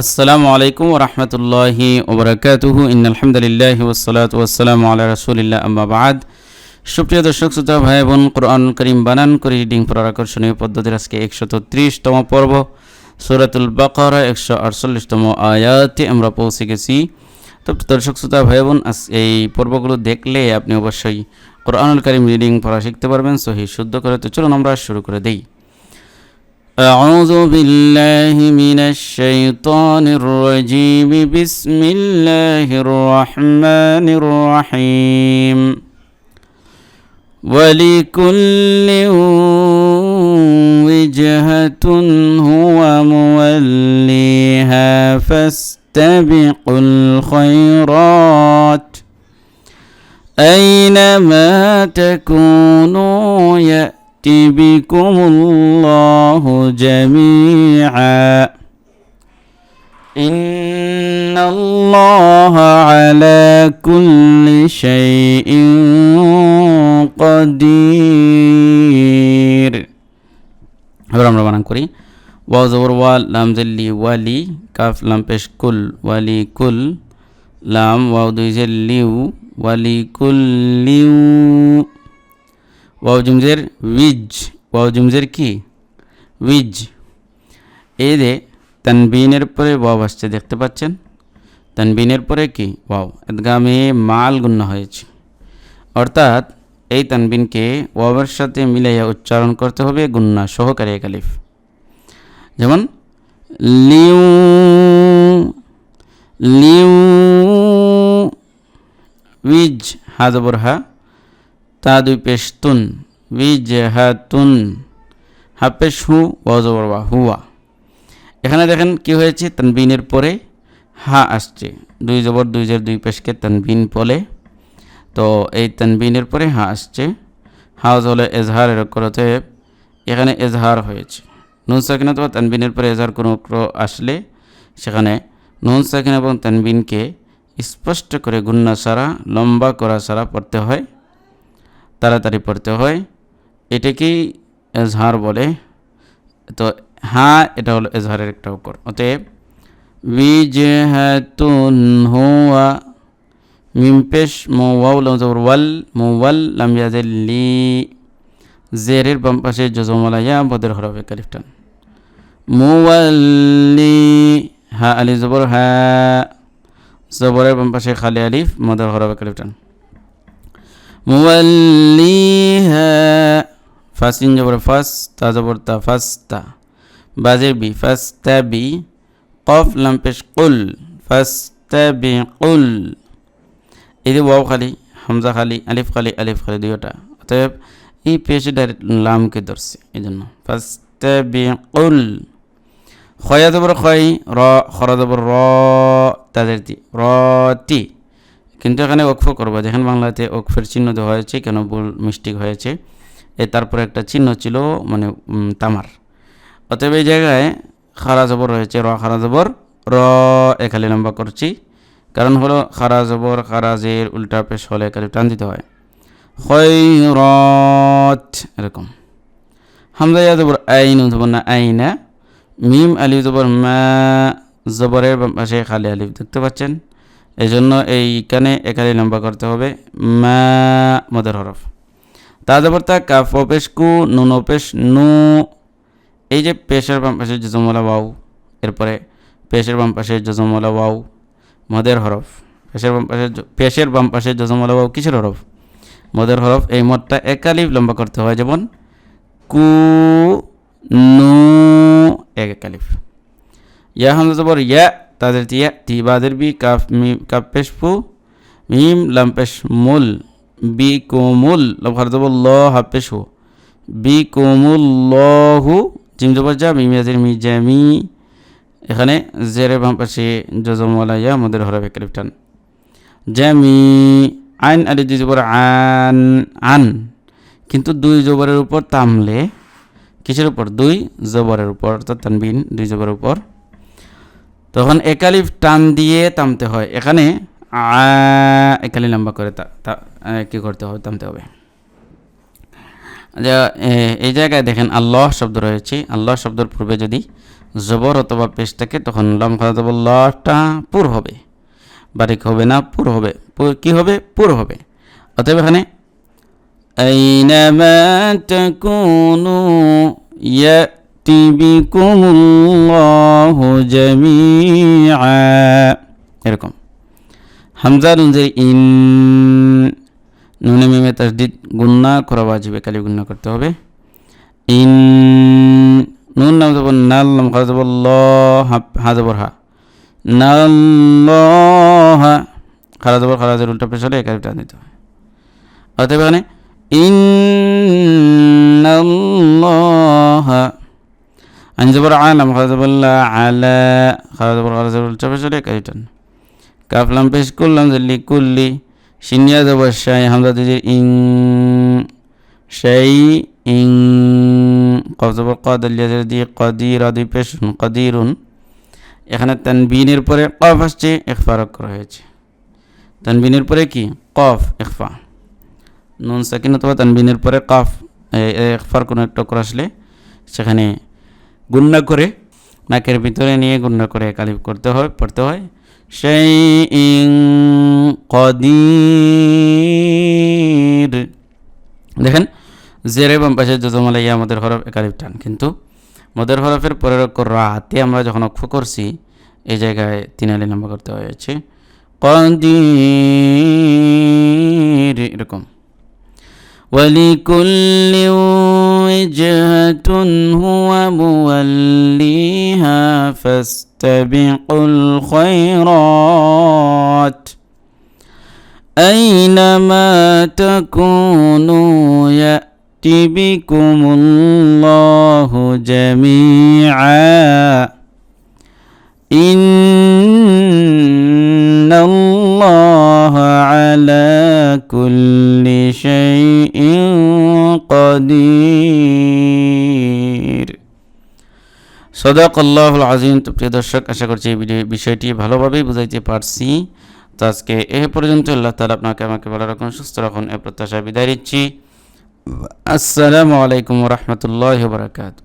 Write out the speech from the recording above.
আসসালামু আলাইকুম রহমতুল্লাহি ওবরাকাতুহু ইনালহামদুলিল্লাহ ওসলাত ওসালাম আল্লাহ রসুলিল্লাহ, আম্মা বাদ। সুপ্রিয় দর্শক, শ্রোতা ভাই বোন কোরআন করিম বানান করে রিডিং পড়ার আকর্ষণীয় পদ্ধতির আজকে একশত ত্রিশতম পর্ব, সুরাতুল বাকারা, একশো আটচল্লিশতম আয়াতে আমরা পৌঁছে গেছি। তো দর্শক, শ্রোতা ভাই বোন এই পর্বগুলো দেখলে আপনি অবশ্যই কোরআনুল করিম রিডিং পড়া শিখতে পারবেন সহি শুদ্ধ করে। তো চলুন আমরা শুরু করে দেই। أعوذ بالله من الشيطان الرجيم. بسم الله الرحمن الرحيم. ولكل وجهة هو موليها فاستبقوا الخيرات. أينما تكونوا يأتي بكم الله جميعا إن الله على كل شيء قدير এবার আমরা বানান করি ওয়াও জবর ওয়াল লাম জেল্লি ওয়ালি কাফ লাম পেশ কুল ওয়ালি কুল লাম ওয়াও দুই জেল্লিউ ওয়ালি কুল লিউ ওয়াও জুমজের উইজ ওয়াও জুমজের কি? উইজ। এই যে তানবিনের পরে ওয়াও আসছে, দেখতে পাচ্ছেন? তানবিনের পরে কি? ওয়াও এদগামে মাল গুণ্য হয়েছে। অর্থাৎ এই তানবিনকে ওয়াবের সাথে মিলাইয়া উচ্চারণ করতে হবে গুন্না সহকারে এক আলিফ যেমন, লিউ লিউ, উইজ হাজবর হা তা দুই পেশ তুন উইজ হা তুন হু ওয়াজবর বা হুয়া। এখানে দেখেন কি হয়েছে? তানবিনের পরে হা আসছে। দুই জবর, দুই জের, দুই পেশকে তানবিন বলে। তো এই তানবিনের পরে হা আসছে। হাউজ হলে এজহারের করতে এখানে এজহার হয়েছে। নুন সাকিন অথবা তানবিনের পরে এজহার কোনো আসলে সেখানে নুন সাকিন এবং তানবিনকে স্পষ্ট করে গুন্না সারা লম্বা করা সারা পড়তে হয়। তাড়াতাড়ি পড়তে হয়। এটাকেই এজহার বলে। তো হ্যাঁ এটা হলো এজহারের একটা উপর। অতএব, বিজহাতুন হুয়া মিম পেশ মো ওয়াউ লাম জবর ওয়াল মো ওয়াল লাম লি। জেরের বাম পাশে জজমলা ইয়া বদের হরফে কালিফটান মুওয়াল্লি হা আলি জবর হা জবরের বাম পাশে খালি আলিফ, মদের হরফে কালিফটান মুওয়াল্লিহা ফাসিন জবর ফাস তা জবর তা ফাস্তা। বাজের বি, ফাস্তা বি, কফ লাম কুল, ফাস্তা বি কুল। যে ওয়াও খালি, হামজা খালি, আলিফ খালি আলিফ খালি দুইটা। অতএব এই পেশে ডাইরেক্ট লামকে ধরছে এই জন্য ফাস্তাবিকুল খয়া দেবর খয়, র, খরা দেবর র তাদের তি রতি কিন্তু এখানে অক্ফ করব, যেখানে বাংলাতে অক্ফের চিহ্ন দেওয়া হয়েছে, কেন ভুল মিস্টেক হয়েছে, এ তারপরে একটা চিহ্ন ছিল মানে তামার। অতএব এই জায়গায় খারা জবর রয়েছে, র, খারা জবর, র এখানে লম্বা করছি। কারণ হলো, খারা জবর খারাজের উল্টা পেশ হলে কালি টান দিতে হয়। খৈরত, এরকম। হামজা ইয়া জবর, আইন জবর না, আইনা মিম, আলিফ জবর, মা, জবরের পাশে খালি আলিফ দেখতে পাচ্ছেন। এই জন্য এইখানে একালি লম্বা করতে হবে। মা, মদের হরফ। তা জবর তা কাফ অপেশ কু, নুন অপেশ, নু। এই যে পেশের বাম পাশে জজমলা ওয়াও, এরপরে পেশের বাম পাশে জজমলা ওয়াও, মদের হরফ। পেশের বাম পাশে পেশের বাম পাশে জজমলা বাবু কিসের হরফ? মদের হরফ, এই মদটা একালিফ লম্বা করতে হয়, যেমন কু, নু, এক একালিফ ইয়া হামজা জবর ইয়া তাদের তিয়া তি বাদের বি কাফ, মি কাফ পেশ মিম লাম পেশ মুল বি কোমুল লফার জবর ল হাফ পেশ হু বি কুমুল লহু জিম জবর যা মিম ইয়াজের মি জামি এখানে জেরে বাম পাশে জজমওয়ালা ইয়া আমাদের হরফে ক্লিপটান জামি আইন আলি দুই জবর আন আন, কিন্তু দুই জবরের উপর তামলে, কিসের উপর? দুই জবরের উপর, অর্থাৎ তানবিন, দুই জবরের উপর। তখন একালিফ টান দিয়ে তামতে হয় এখানে আ একালি লম্বা করে তা তা- এ, কি করতে হবে তামতে হবে যে এ, এই জায়গায় দেখেন আল্লাহ শব্দ রয়েছে আল্লাহ শব্দের পূর্বে যদি জবর অথবা পেশ থাকে তখন লাম খাদা দেবো লটা পুর হবে বারিক হবে না পুর হবে পু- কি হবে পুর হবে অতএব এখানে أينما تكونوا يأتي بكم الله جميعا এরকম হামজা নুনজের ইন নুনে মিমে তাসদিদ গুন্না করা বাজিবে কালি গুন্না করতে হবে ইন নুন নাম দেবো নাল নাম খাওয়া দেবো ল হা দেবো হা নাল্লাহ খারা দেবো খারা দেবো উল্টা পেছলে একালি টান দিতে হবে অতএব এখানে ইন্নাল্লাহ আইন জবর আলাম খাওয়া দেবো আলা খাওয়া দেবো খারা দেবো উল্টা পেছলে একালি টান কাফলাম পেশ করলাম যে লিকুল্লি সিনিয়া দেব শাই হামদা দিদি ইং শাই ইং কবজব কদলিয়া দিয়ে কদির আদি পেশুন কদিরুন এখানে তানবিনের পরে কফ আসছে ইখফারক করা হয়েছে। তানবিনের পরে কি? কফ, ইখফা। নুন সাকিন অথবা তানবিনের পরে কফ ইখফার কোনো একটা করে আসলে সেখানে গুন্না করে, নাকের ভিতরে নিয়ে গুন্ডা করে কালিফ করতে হয়, পড়তে হয়। সেই ইং কদির। দেখেন, জেরে বাম পাশে যতমালা ইয়া মদের হরফ একালিফ টান। কিন্তু মদের হরফের পরের অক্ষর রাতে আমরা যখন অক্ষ করছি, এই জায়গায় তিনালি নাম্বার করতে হয়েছে। কদির, এরকম। ولكل وجهة هو موليها فاستبقوا الخيرات. أينما تكونوا يأت بكم الله جميعا. إن الله على كل شيء قدير সদাক আল্লাহুল আজিম তো প্রিয় দর্শক আশা করছি এই ভিডিও বিষয়টি ভালোভাবেই বুঝাইতে পারছি তো আজকে এ পর্যন্ত আল্লাহ তালা আপনাকে আমাকে ভালো রাখুন সুস্থ রাখুন এ প্রত্যাশা বিদায় নিচ্ছি আসসালামু আলাইকুম রহমতুল্লাহ বারকাত